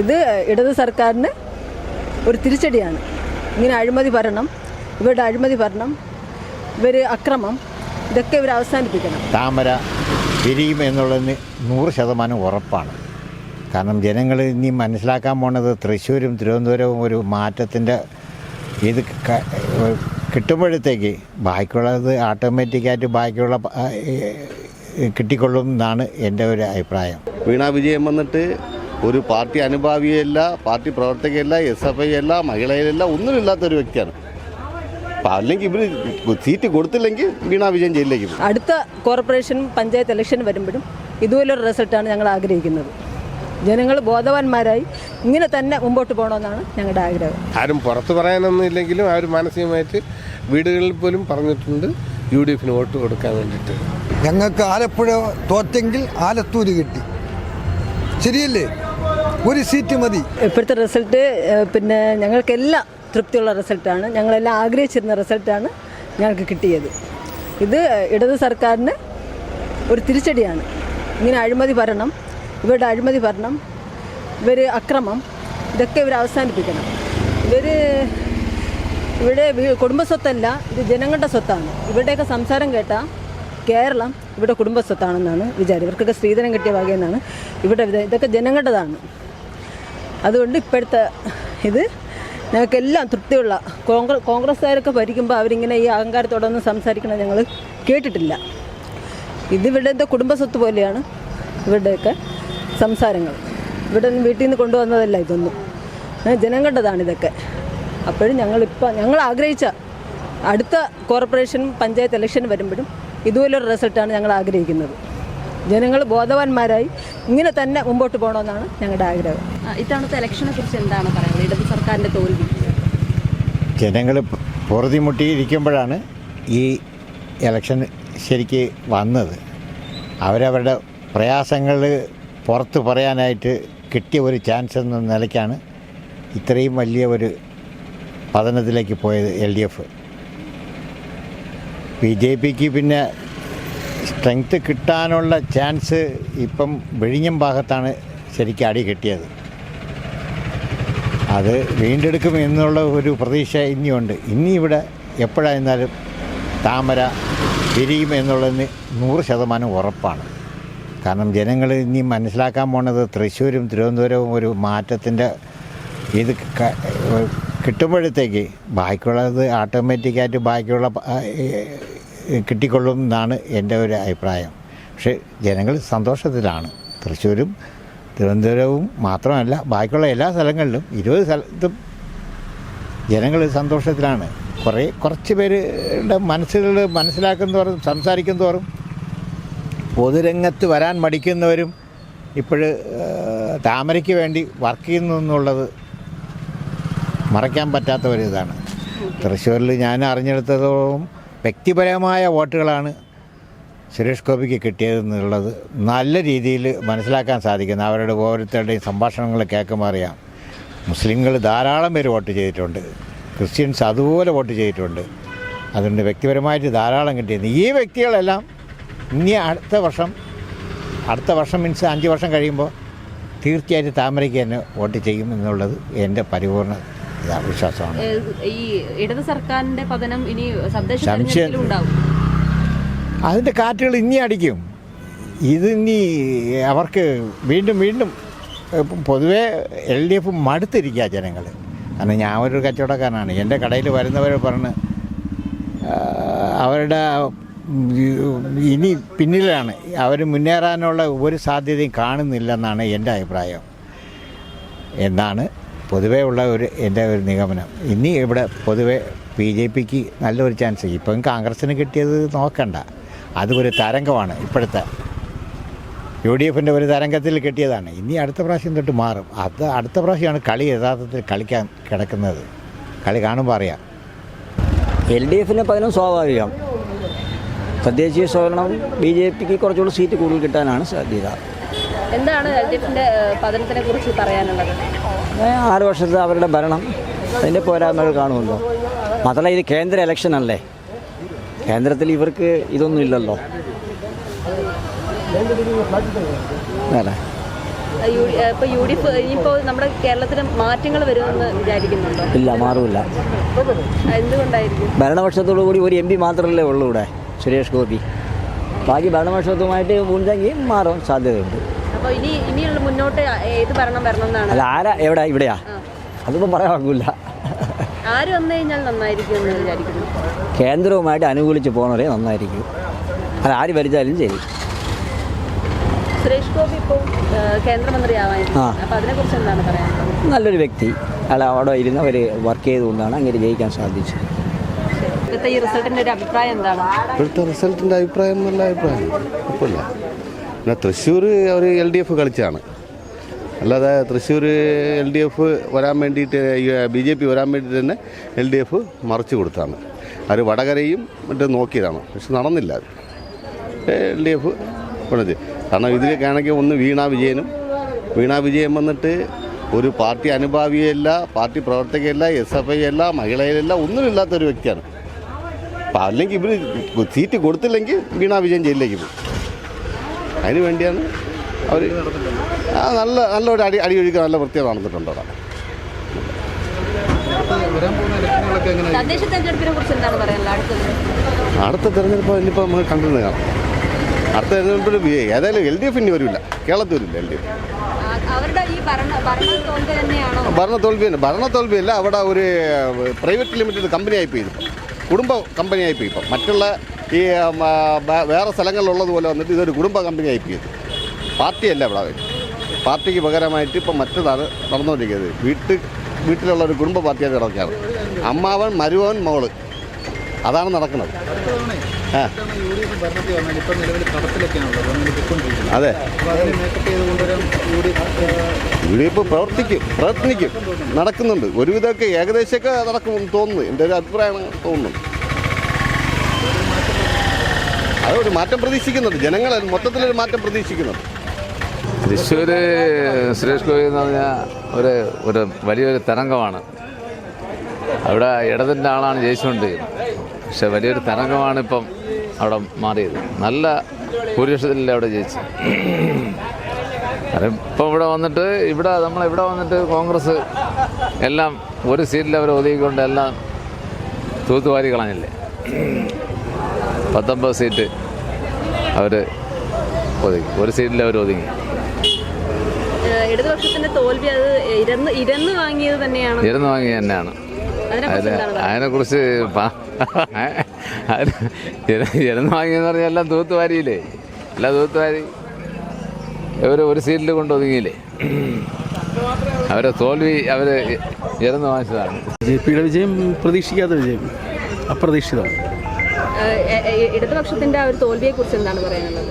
ഇത് ഇടത് സർക്കാരിന് ഒരു തിരിച്ചടിയാണ്. ഇങ്ങനെ അഴിമതി ഭരണം ഇവരുടെ അഴിമതി ഭരണം ഇവർ അക്രമം ഇതൊക്കെ ഇവർ അവസാനിപ്പിക്കണം. താമര വിരിയും എന്നുള്ളതിന് നൂറ് ശതമാനം ഉറപ്പാണ്. കാരണം ജനങ്ങൾ ഇനി മനസ്സിലാക്കാൻ പോണത് തൃശ്ശൂരും തിരുവനന്തപുരവും ഒരു മാറ്റത്തിന്റെ ഇത് കിട്ടുമ്പോഴത്തേക്ക് ബാക്കിയുള്ളത് ഓട്ടോമാറ്റിക്കായിട്ട് ബാക്കിയുള്ള കിട്ടിക്കൊള്ളും എന്നാണ് എന്റെ ഒരു അഭിപ്രായം. വീണാ വിജയം വന്നിട്ട് ഒരു പാർട്ടി അനുഭാവിയല്ല പാർട്ടി പ്രവർത്തകയല്ല എസ് എഫ് ഐ അല്ല മഹിളയിലല്ല ഒന്നുമില്ലാത്ത ഒരു വ്യക്തിയാണ്. അപ്പം അല്ലെങ്കിൽ ഇവർ സീറ്റ് കൊടുത്തില്ലെങ്കിൽ വീണ വിജയം ജയിലിലേക്ക് പോകും. അടുത്ത കോർപ്പറേഷൻ പഞ്ചായത്ത് ഇലക്ഷൻ വരുമ്പോഴും ഇതുപോലൊരു റിസൾട്ടാണ് ഞങ്ങൾ ആഗ്രഹിക്കുന്നത്. ജനങ്ങൾ ബോധവാന്മാരായി ഇങ്ങനെ തന്നെ മുമ്പോട്ട് പോകണമെന്നാണ് ഞങ്ങളുടെ ആഗ്രഹം. ആരും പുറത്ത് പറയാനൊന്നും ഇല്ലെങ്കിലും അവർ മാനസികമായിട്ട് വീടുകളിൽ പോലും പറഞ്ഞിട്ടുണ്ട് യു ഡി എഫിന് വോട്ട് കൊടുക്കാൻ വേണ്ടിയിട്ട്. ഞങ്ങൾക്ക് ആലപ്പുഴ തോറ്റെങ്കിൽ ആലത്തൂര് കിട്ടി. ശരിയല്ലേ? ഒരു സീറ്റ് മതി. ഇപ്പോഴത്തെ റിസൾട്ട് പിന്നെ ഞങ്ങൾക്കെല്ലാം തൃപ്തിയുള്ള റിസൾട്ടാണ്. ഞങ്ങളെല്ലാം ആഗ്രഹിച്ചിരുന്ന റിസൾട്ടാണ് ഞങ്ങൾക്ക് കിട്ടിയത്. ഇത് ഇടത് സർക്കാരിന് ഒരു തിരിച്ചടിയാണ്. ഇങ്ങനെ അഴിമതി ഭരണം ഇവരുടെ അഴിമതി ഭരണം ഇവർ അക്രമം ഇതൊക്കെ ഇവർ അവസാനിപ്പിക്കണം. ഇവർ ഇവിടെ കുടുംബസ്വത്തല്ല ഇത് ജനങ്ങളുടെ സ്വത്താണ്. ഇവരുടെയൊക്കെ സംസാരം കേട്ടാൽ കേരളം ഇവിടെ കുടുംബസ്വത്താണെന്നാണ് വിചാരം. ഇവർക്കൊക്കെ സ്ത്രീധനം കിട്ടിയ വകയെന്നാണ് ഇവിടെ ഇതൊക്കെ ജനങ്ങളുടേതാണ്. അതുകൊണ്ട് ഇപ്പോഴത്തെ ഇത് ഞങ്ങൾക്കെല്ലാം തൃപ്തിയുള്ള കോൺഗ്രസ് കോൺഗ്രസ്സുകാരൊക്കെ ഭരിക്കുമ്പോൾ അവരിങ്ങനെ ഈ അഹങ്കാരത്തോടൊന്നും സംസാരിക്കണം ഞങ്ങൾ കേട്ടിട്ടില്ല. ഇത് ഇവരുടെ കുടുംബസ്വത്ത് പോലെയാണ് ഇവരുടെയൊക്കെ സംസാരങ്ങൾ. ഇവിടെ നിന്ന് വീട്ടിൽ നിന്ന് കൊണ്ടുവന്നതല്ല ഇതൊന്നും. ജനം ജനങ്ങളുടേതാണ് ഇതൊക്കെ. അപ്പോഴും ഞങ്ങളിപ്പോൾ ഞങ്ങൾ ആഗ്രഹിച്ച അടുത്ത കോർപ്പറേഷൻ പഞ്ചായത്ത് ഇലക്ഷൻ വരുമ്പോഴും ഇതുപോലൊരു റിസൾട്ടാണ് ഞങ്ങൾ ആഗ്രഹിക്കുന്നത് ജനങ്ങൾ ബോധവാന്മാരായി ഇങ്ങനെ തന്നെ മുമ്പോട്ട് പോകണമെന്നാണ് ഞങ്ങളുടെ ആഗ്രഹം. ഇത്തവണത്തെ ഇലക്ഷനെ കുറിച്ച് എന്താണ് പറയുന്നത് ഇടത് സർക്കാരിന്റെ തോൽവി. ജനങ്ങൾ പൊറുതിമുട്ടിയിരിക്കുമ്പോഴാണ് ഈ ഇലക്ഷൻ ശരിക്ക് വന്നത്. അവരവരുടെ പ്രയാസങ്ങൾ പുറത്ത് പറയാനായിട്ട് കിട്ടിയ ഒരു ചാൻസ് എന്ന നിലയ്ക്കാണ് ഇത്രയും വലിയ ഒരു പതനത്തിലേക്ക് പോയത് L D F. B J പിക്ക് പിന്നെ സ്ട്രെങ്ത് കിട്ടാനുള്ള ചാൻസ് ഇപ്പം വിഴിഞ്ഞം ഭാഗത്താണ് ശരിക്കും അടി കിട്ടിയത്. അത് വീണ്ടെടുക്കും എന്നുള്ള ഒരു പ്രതീക്ഷ ഇനിയുണ്ട്. ഇനി ഇവിടെ എപ്പോഴായിരുന്നാലും താമര വിരിയും എന്നുള്ളതിന് നൂറ് ശതമാനം ഉറപ്പാണ്. കാരണം ജനങ്ങൾ ഇനി മനസ്സിലാക്കാൻ പോണത് തൃശ്ശൂരും തിരുവനന്തപുരവും ഒരു മാറ്റത്തിന്റെ ഇത് കിട്ടുമ്പോഴത്തേക്ക് ബാക്കിയുള്ളത് ഓട്ടോമാറ്റിക്കായിട്ട് ബാക്കിയുള്ള കിട്ടിക്കൊള്ളും എന്നാണ് എന്റെ ഒരു അഭിപ്രായം. പക്ഷേ ജനങ്ങൾ സന്തോഷത്തിലാണ്. തൃശ്ശൂരും തിരുവനന്തപുരവും മാത്രമല്ല ബാക്കിയുള്ള എല്ലാ സ്ഥലങ്ങളിലും ഇരുപത് സ്ഥലത്തും ജനങ്ങൾ സന്തോഷത്തിലാണ്. കുറേ കുറച്ച് പേരുടെ മനസ്സുകൾ മനസ്സിലാക്കും തോറും സംസാരിക്കും തോറും പൊതുരംഗത്ത് വരാൻ മടിക്കുന്നവരും ഇപ്പോൾ താമരയ്ക്ക് വേണ്ടി വർക്ക് ചെയ്യുന്നു എന്നുള്ളത് മറയ്ക്കാൻ പറ്റാത്ത ഒരു ഇതാണ്. തൃശ്ശൂരിൽ ഞാൻ അറിഞ്ഞെടുത്തതോളം വ്യക്തിപരമായ വോട്ടുകളാണ് സുരേഷ് ഗോപിക്ക് കിട്ടിയതെന്നുള്ളത് നല്ല രീതിയിൽ മനസ്സിലാക്കാൻ സാധിക്കുന്നു. അവരുടെ ഓരോരുത്തരുടെയും സംഭാഷണങ്ങൾ കേൾക്കുമ്പോൾ അറിയാം മുസ്ലിങ്ങൾ ധാരാളം പേര് വോട്ട് ചെയ്തിട്ടുണ്ട്. ക്രിസ്ത്യൻസ് അതുപോലെ വോട്ട് ചെയ്തിട്ടുണ്ട്. അതുകൊണ്ട് വ്യക്തിപരമായിട്ട് ധാരാളം കിട്ടിയത് ഈ വ്യക്തികളെല്ലാം ഇനി അടുത്ത വർഷം അടുത്ത വർഷം മീൻസ് അഞ്ച് വർഷം കഴിയുമ്പോൾ തീർച്ചയായിട്ടും താമരയ്ക്ക് തന്നെ വോട്ട് ചെയ്യും എന്നുള്ളത് എന്റെ പരിപൂർണ വിശ്വാസമാണ്. ഈ ഇടത് സർക്കാരിന്റെ പതനം ഇനി സംശയം- അതിന്റെ കാറ്റുകൾ ഇനി അടിക്കും. ഇത് ഇനി അവർക്ക് വീണ്ടും വീണ്ടും പൊതുവെ പൊതുവേ എൽ ഡി എഫ് മടുത്തിരിക്കുക ജനങ്ങൾ കാരണം ഞാൻ ഒരു കച്ചവടക്കാരനാണ്. എന്റെ കടയിൽ വരുന്നവർ പറഞ്ഞ് അവരുടെ ഇനി പിന്നിലാണ്. അവർ മുന്നേറാനുള്ള ഒരു സാധ്യതയും കാണുന്നില്ലെന്നാണ് എന്റെ അഭിപ്രായം. എന്നാണ് പൊതുവേ ഉള്ള ഒരു എന്റെ ഒരു നിഗമനം. ഇനി ഇവിടെ പൊതുവേ ബി ജെ പിക്ക് നല്ലൊരു ചാൻസ് ഇപ്പം കോൺഗ്രസ്സിന് കിട്ടിയത് നോക്കണ്ട. അത് ഒരു തരംഗമാണ് ഇപ്പോഴത്തെ. യു ഡി എഫിന്റെ ഒരു തരംഗത്തിൽ കിട്ടിയതാണ്. ഇനി അടുത്ത പ്രാവശ്യം തൊട്ട് മാറും. അത് അടുത്ത പ്രാവശ്യമാണ് കളി യഥാർത്ഥത്തിൽ കളിക്കാൻ കിടക്കുന്നത്. കളി കാണുമ്പോൾ അറിയാം. എൽ ഡി എഫിന് പകരം സ്വാഭാവികം. തദ്ദേശീയ സ്വരണം ബി ജെ പിക്ക് കുറച്ചുകൂടി സീറ്റ് കൂടുതൽ കിട്ടാനാണ് സാധ്യത. എന്താണ് എൽ ഡി എഫിന്റെ പതനത്തിനെ കുറിച്ച് പറയാനുള്ളത്? ആറ് വർഷത്തെ അവരുടെ ഭരണം അതിന്റെ പോരായ്മകൾ കാണുമല്ലോ. മാത്രമല്ല ഇത് കേന്ദ്ര ഇലക്ഷൻ അല്ലേ? കേന്ദ്രത്തിൽ ഇവർക്ക് ഇതൊന്നും ഇല്ലല്ലോ. അല്ലേ? യു ഡി ഇപ്പോൾ യു ഡി എഫ് ഇനിയിപ്പോൾ നമ്മുടെ കേരളത്തിൽ മാറ്റങ്ങൾ വരുമെന്ന് വിചാരിക്കുന്നുണ്ടോ? ഇല്ല മാറില്ല എന്തുകൊണ്ടായിരിക്കും? ഭരണപക്ഷത്തോടു കൂടി ഒരു എം പി മാത്രമല്ലേ ഉള്ളൂ ഇവിടെ സുരേഷ് ഗോപി. ബാക്കി ഭരണപക്ഷത്തുമായിട്ട് ഉണ്ടെങ്കിൽ മാറാൻ സാധ്യതയുണ്ട്. അപ്പോൾ ഇനി ഇനിയുള്ള മുന്നോട്ട് ഏത് ഭരണം വരണം എന്നാണ്? അല്ല ആരാ? എവിടെ? ഇവിടെയാ? അതിപ്പോൾ പറയാൻ ഒക്കില്ല ആര് വന്നു കഴിഞ്ഞാൽ നന്നായിരിക്കും എന്ന് വിചാരിക്കുന്നു. കേന്ദ്രവുമായിട്ട് അനുകൂലിച്ച് പോകുന്നവരെ നന്നായിരിക്കും. അല്ല ആര് ഭരിച്ചാലും ശരി. സുരേഷ് ഗോപി ഇപ്പോൾ കേന്ദ്രമന്ത്രിയാവാൻ ആ. അപ്പോൾ അതിനെക്കുറിച്ച് എന്താണ് പറയാനുള്ളത്? നല്ലൊരു വ്യക്തി. അല്ല അവിടെ ഇരുന്ന് അവർ വർക്ക് ചെയ്തുകൊണ്ടാണ് അങ്ങനെ ജയിക്കാൻ സാധിച്ചത്. ഇപ്പോഴത്തെ ഈ റിസൾട്ടിന്റെ ഒരു അഭിപ്രായം എന്താണ്? ഇപ്പോഴത്തെ റിസൾട്ടിന്റെ അഭിപ്രായം നല്ല അഭിപ്രായം. കുഴപ്പമില്ല. പിന്നെ തൃശ്ശൂർ അവർ എൽ ഡി എഫ് കളിച്ചാണ്. അല്ലാതെ തൃശ്ശൂർ എൽ ഡി എഫ് വരാൻ വേണ്ടിയിട്ട് ബി ജെ പി വരാൻ വേണ്ടിയിട്ട് തന്നെ എൽ ഡി എഫ് മറച്ചു കൊടുത്താണ്. അവർ വടകരയും മറ്റും നോക്കിയതാണ്. പക്ഷെ നടന്നില്ല അത്. എൽ ഡി എഫ് പണിത്. കാരണം ഇതിലൊക്കെ ഒന്ന് വീണ വിജയനും വീണ വിജയൻ വന്നിട്ട് ഒരു പാർട്ടി അനുഭാവിയല്ല പാർട്ടി പ്രവർത്തകയല്ല എസ് എഫ് ഐ അല്ല മഹിളയിലല്ല ഒന്നുമില്ലാത്തൊരു വ്യക്തിയാണ്. അപ്പം അല്ലെങ്കിൽ ഇവർ സീറ്റ് കൊടുത്തില്ലെങ്കിൽ വീണ വിജയൻ ജയിലിലേക്ക് പോകും. അതിന് വേണ്ടിയാണ് അവർ ആ നല്ല നല്ല ഒരു അടി അടിയൊഴുക്ക് നല്ല വൃത്തിയാണ് നടന്നിട്ടുണ്ട് അവിടെ. അടുത്ത തെരഞ്ഞെടുപ്പ്. ഇനിയിപ്പോൾ നമുക്ക് കണ്ടിരുന്ന് കാണാം. അടുത്ത തെരഞ്ഞെടുപ്പിൽ ഏതായാലും എൽ ഡി എഫ് ഇനി വരില്ല കേരളത്തിൽ വരില്ല എൽ ഡി എഫ്. ആ, അവരുടെ ഈ ഭരണ ഭരണ തോൽവി തന്നെയാണോ? ഭരണ തോൽവി തന്നെ. ഭരണ തോൽവിയല്ല അവിടെ ഒരു പ്രൈവറ്റ് ലിമിറ്റഡ് കമ്പനി ആയിപ്പോയി ഇതിപ്പം കുടുംബ കമ്പനി ആയിപ്പോയി ഇപ്പം. മറ്റുള്ള ഈ വേറെ സ്ഥലങ്ങളിലുള്ളതുപോലെ വന്നിട്ട് ഇതൊരു കുടുംബ കമ്പനി ആയിപ്പോയി ഇത് പാർട്ടിയല്ല ഇവിടെ പാർട്ടിക്ക് പകരമായിട്ട് ഇപ്പം മറ്റതാണ് നടന്നുകൊണ്ടിരിക്കുന്നത്. വീട്ടിൽ വീട്ടിലുള്ള ഒരു കുടുംബ പാർട്ടിയായിട്ട് നടക്കുകയാണ് അമ്മാവൻ മരുവൻ മോൾ. അതാണ് നടക്കുന്നത്. അതെ. യു ഡി എഫ് പ്രവർത്തിക്കും. പ്രയത്നിക്കും നടക്കുന്നുണ്ട്. ഒരുവിധമൊക്കെ ഏകദേശമൊക്കെ നടക്കുമെന്ന് തോന്നുന്നു. എന്റെ ഒരു അഭിപ്രായമാണ് തോന്നുന്നു അതൊരു മാറ്റം പ്രതീക്ഷിക്കുന്നുണ്ട് ജനങ്ങൾ മൊത്തത്തിലൊരു മാറ്റം പ്രതീക്ഷിക്കുന്നുണ്ട് തൃശ്ശൂർ സുരേഷ് ഗോപി എന്ന് പറഞ്ഞാൽ ഒരു ഒരു വലിയൊരു തരംഗമാണ്. അവിടെ ഇടതിന്റെ ആളാണ് ജയിച്ചുകൊണ്ടിരിക്കുന്നത് പക്ഷെ വലിയൊരു തരംഗമാണ് ഇപ്പം അവിടെ മാറിയത്. നല്ല ഭൂരിപക്ഷത്തിലല്ല അവിടെ ജയിച്ചു ഇപ്പം ഇവിടെ വന്നിട്ട് ഇവിടെ നമ്മൾ ഇവിടെ വന്നിട്ട് കോൺഗ്രസ് എല്ലാം ഒരു സീറ്റിൽ അവർ ഒതുക്കിക്കൊണ്ട് എല്ലാം തൂത്തുവാരി കളഞ്ഞില്ലേ? പത്തൊമ്പത് സീറ്റ് അവർ ഒതുങ്ങി. ഒരു സീറ്റിൽ അവർ ഒതുങ്ങി. ഇടതുപക്ഷത്തിന്റെ തോൽവി അത് ഇരന്ന് ഇരന്ന് വാങ്ങിയത് തന്നെയാണ്. ഇരുന്ന് വാങ്ങി തന്നെയാണ്. അതിൽ അതിനെക്കുറിച്ച് ഇരുന്ന് വാങ്ങിയെന്ന് പറഞ്ഞാൽ എല്ലാം തൂത്തുവാരിയില്ലേ? എല്ലാം തൂത്തുവാരി. ഇവർ ഒരു സീറ്റിൽ കൊണ്ട് ഒതുങ്ങിയില്ലേ? അവരെ തോൽവി അവർ ഇരുന്ന് വാങ്ങിച്ചതാണ്. ബി ജെ പിയുടെ വിജയം പ്രതീക്ഷിക്കാത്ത വിജയം. അപ്രതീക്ഷിതമാണ്. ഇടതുപക്ഷത്തിന്റെ ആ ഒരു തോൽവിയെ കുറിച്ച് എന്താണ് പറയാനുള്ളത്?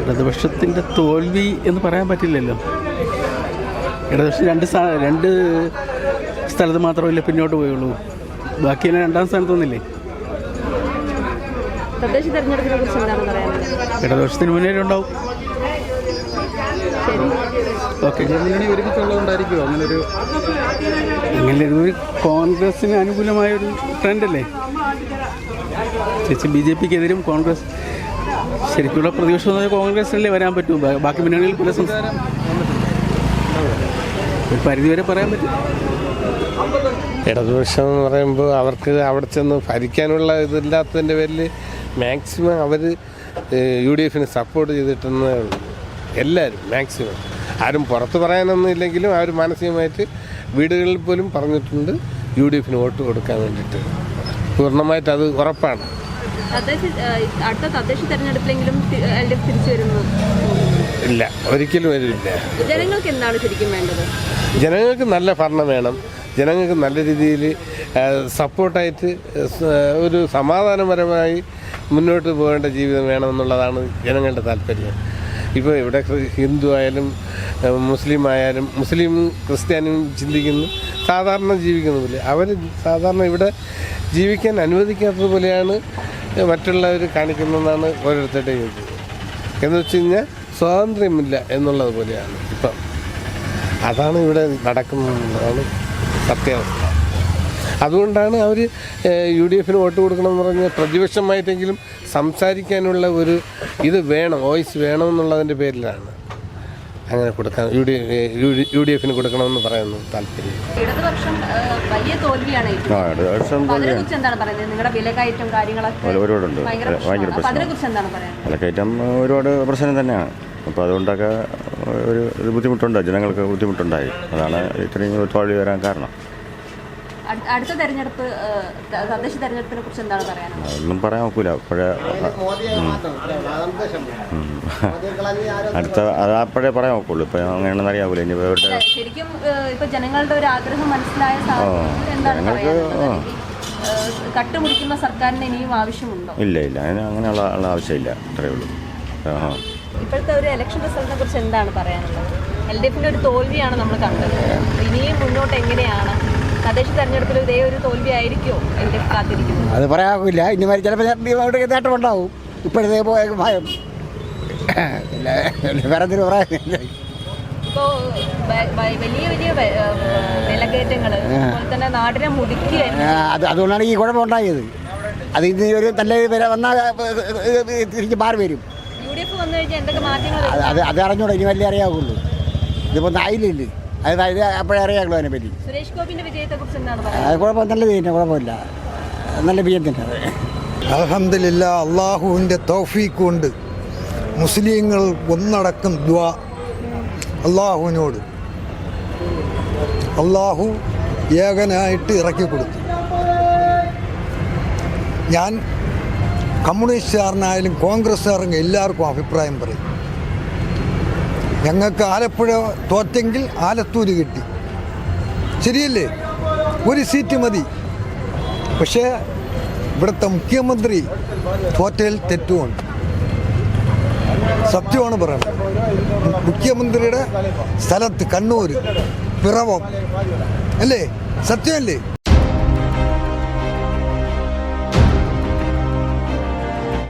ഇടതുപക്ഷത്തിന്റെ തോൽവി എന്ന് പറയാൻ പറ്റില്ലല്ലോ. ഇടതുപക്ഷം രണ്ട് രണ്ട് സ്ഥലത്ത് മാത്രമല്ലേ പിന്നോട്ട് പോയുള്ളൂ. ബാക്കിയെല്ലാം രണ്ടാം സ്ഥാനത്ത് വന്നില്ലേ തദ്ദേശ തെരഞ്ഞെടുപ്പിനെ കുറിച്ച് എന്താണ് പറയാനുള്ളത്? ഇടതുപക്ഷത്തിന് മുന്നേറ്റം ഉണ്ടാവും ഓക്കെ. ഒരുമിച്ചുള്ളതുകൊണ്ടായിരിക്കുമോ അങ്ങനെ ഒരു അങ്ങനെ ഒരു കോൺഗ്രസിന് അനുകൂലമായ ഒരു ട്രെൻഡല്ലേ? ചേച്ചി ബി ജെ പിക്കെതിരും കോൺഗ്രസ് ശരിക്കുള്ള പ്രതിപക്ഷം എന്ന് പറഞ്ഞാൽ കോൺഗ്രസിനല്ലേ വരാൻ പറ്റൂ. ബാക്കി മുന്നണികളിൽ പല സംസ്ഥാനം ഒരു പരിധിവരെ പറയാൻ പറ്റും. ഇടതുപക്ഷം എന്ന് പറയുമ്പോൾ അവർക്ക് അവിടെ ചെന്ന് ഭരിക്കാനുള്ള ഇതില്ലാത്തതിന്റെ പേരിൽ മാക്സിമം അവർ യു ഡി എഫിന് സപ്പോർട്ട് ചെയ്തിട്ടെന്നേ ഉള്ളൂ എല്ലാവരും മാക്സിമം. ആരും പുറത്ത് പറയാനൊന്നും ഇല്ലെങ്കിലും അവർ മാനസികമായിട്ട് വീടുകളിൽ പോലും പറഞ്ഞിട്ടുണ്ട് യു ഡി എഫിന് വോട്ട് കൊടുക്കാൻ വേണ്ടിയിട്ട്. പൂർണമായിട്ട് അത് ഉറപ്പാണ്. അടുത്ത തദ്ദേശ തെരഞ്ഞെടുപ്പിലെങ്കിലും തി- എൽ ഡി എഫ് തിരിച്ചു വരുന്നു ഇല്ല ഒരിക്കലും വരില്ല. ജനങ്ങൾക്ക് എന്താണ് ശരിക്കും വേണ്ടത്? ജനങ്ങൾക്ക് നല്ല ഭരണം വേണം. ജനങ്ങൾക്ക് നല്ല രീതിയിൽ സപ്പോർട്ടായിട്ട് ഒരു സമാധാനപരമായി മുന്നോട്ട് പോകേണ്ട ജീവിതം വേണമെന്നുള്ളതാണ് ജനങ്ങളുടെ താല്പര്യം. ഇപ്പോൾ ഇവിടെ ഹിന്ദു ആയാലും മുസ്ലിം ആയാലും മുസ്ലിം ക്രിസ്ത്യാനിയും ചിന്തിക്കുന്നു സാധാരണ ജീവിക്കുന്നതിൽ അവർ സാധാരണ ഇവിടെ ജീവിക്കാൻ അനുവദിക്കാത്തത് പോലെയാണ് മറ്റുള്ളവർ കാണിക്കുന്നതെന്നാണ് ഓരോരുത്തരുടെയും ഇത് എന്ന് വെച്ച് കഴിഞ്ഞാൽ സ്വാതന്ത്ര്യമില്ല എന്നുള്ളത് പോലെയാണ് ഇപ്പം. അതാണ് ഇവിടെ നടക്കുന്നതാണ് സത്യാവസ്ഥ. അതുകൊണ്ടാണ് അവർ യു ഡി എഫിന് വോട്ട് കൊടുക്കണമെന്ന് പറഞ്ഞ് പ്രതിപക്ഷമായിട്ടെങ്കിലും സംസാരിക്കാനുള്ള ഒരു ഇത് വേണം വോയിസ് വേണമെന്നുള്ളതിന്റെ പേരിലാണ്. അങ്ങനെ കൊടുക്കാൻ യു ഡി യു ഡി എഫിന് കൊടുക്കണമെന്ന് പറയുന്നു താല്പര്യം. ഇടതുപക്ഷം വലിയ തോൽവിയാണ് ഏറ്റുവാങ്ങിയത്. അപ്പൊ അതിനെക്കുറിച്ച് എന്താണ് പറയുന്നത്? നിങ്ങളുടെ വിലക്കയറ്റം കാര്യങ്ങളൊക്കെ ഒരുപാടുണ്ട്. ഭയങ്കര പ്രശ്നം അതിനെക്കുറിച്ച് എന്താണ് പറയുന്നത്? വിലക്കയറ്റം ഒരുപാട് പ്രശ്നം തന്നെയാണ്. അപ്പോൾ അതുകൊണ്ടൊക്കെ ഒരു ബുദ്ധിമുട്ടുണ്ട്. ജനങ്ങൾക്ക് ബുദ്ധിമുട്ടുണ്ടായി. അതാണ് ഇത്രയും തോൽവി വരാൻ കാരണം. അടുത്ത തെരഞ്ഞെടുപ്പ് തദ്ദേശ തെരഞ്ഞെടുപ്പിനെ കുറിച്ച് എന്താണ് പറയാനുള്ളത്? ഒന്നും പറയാൻ ഒക്കില്ല. അപ്പോഴേ അടുത്ത അത് അപ്പോഴേ പറയാൻ നോക്കുള്ളൂ ഇപ്പൊ അങ്ങനെയാണെന്ന് അറിയാവൂല. ഇനി ശരിക്കും ഇപ്പൊ ജനങ്ങളുടെ ഒരു ആഗ്രഹം മനസ്സിലായ ജനങ്ങൾക്ക് കട്ടുമുടിക്കുന്ന സർക്കാരിന് ഇനിയും ആവശ്യമുണ്ടോ? ഇല്ല ഇല്ല. അതിന് അങ്ങനെയുള്ള ആവശ്യമില്ല. അത്രേ ഉള്ളൂ. ഇപ്പോഴത്തെ ഒരു ഇലക്ഷൻ റിസൾട്ടിനെ കുറിച്ച് എന്താണ് പറയാനുള്ളത്? എൽ ഡി എഫിന്റെ ഒരു തോൽവിയാണ് നമ്മൾ കണ്ടത്. ഇനിയും മുന്നോട്ട് എങ്ങനെയാണ്? തദ്ദേശ തെരഞ്ഞെടുപ്പിൽ ഇതേ ഒരു തോൽവി ആയിരിക്കുമോ കാത്തിരിക്കുന്നത്. അത് പറയാകില്ല ഇനി വരെ ചിലപ്പോൾ നേട്ടം ഉണ്ടാവും. ഇപ്പോഴത്തെ ഭയം. വേറെ എന്തിനു പറയാനില്ല? വലിയ വലിയ തന്നെ നാടിനെ അത് അതുകൊണ്ടാണ് ഈ കുഴപ്പം കുഴപ്പമുണ്ടായത് അത് ഇനി ഒരു നല്ല വില വന്നാൽ തിരിച്ച് മാറി വരും. യു ഡി എഫ് വന്നു കഴിഞ്ഞാൽ എന്തൊക്കെ മാറ്റങ്ങൾ അത് അത് അത് അറിഞ്ഞൂടാ ഇനി വലിയ അറിയാവുള്ളൂ. ഇതിപ്പോൾ ആയില്ലേ അത് അത് അപ്പോഴേ അറിയാവുള്ളൂ അതിനെപ്പറ്റി. സുരേഷ് ഗോപിന്റെ നല്ല എന്താണ് അത് കുഴപ്പം തന്നെ കുഴപ്പമില്ല. നല്ല വിജയം തന്നെ അലഹമില്ല അള്ളാഹുവിന്റെ തൗഫീഖ് കൊണ്ട് മുസ്ലിങ്ങൾ ഒന്നടക്കം ദ്വാ അള്ളാഹുവിനോട്. അള്ളാഹു ഏകനായിട്ട് ഇറക്കി കൊടുത്തു. ഞാൻ കമ്മ്യൂണിസ്റ്റുകാരനായാലും കോൺഗ്രസ്സുകാരനും എല്ലാവർക്കും അഭിപ്രായം പറയും. ഞങ്ങൾക്ക് ആലപ്പുഴ തോറ്റെങ്കിൽ ആലത്തൂര് കിട്ടി. ശരിയല്ലേ? ഒരു സീറ്റ് മതി. പക്ഷേ ഇവിടുത്തെ മുഖ്യമന്ത്രി തോറ്റയിൽ തെറ്റുമുണ്ട് സത്യമാണ് പറയുന്നത് മുഖ്യമന്ത്രിയുടെ സ്ഥലത്ത് കണ്ണൂർ പിറവം. അല്ലേ? സത്യമല്ലേ?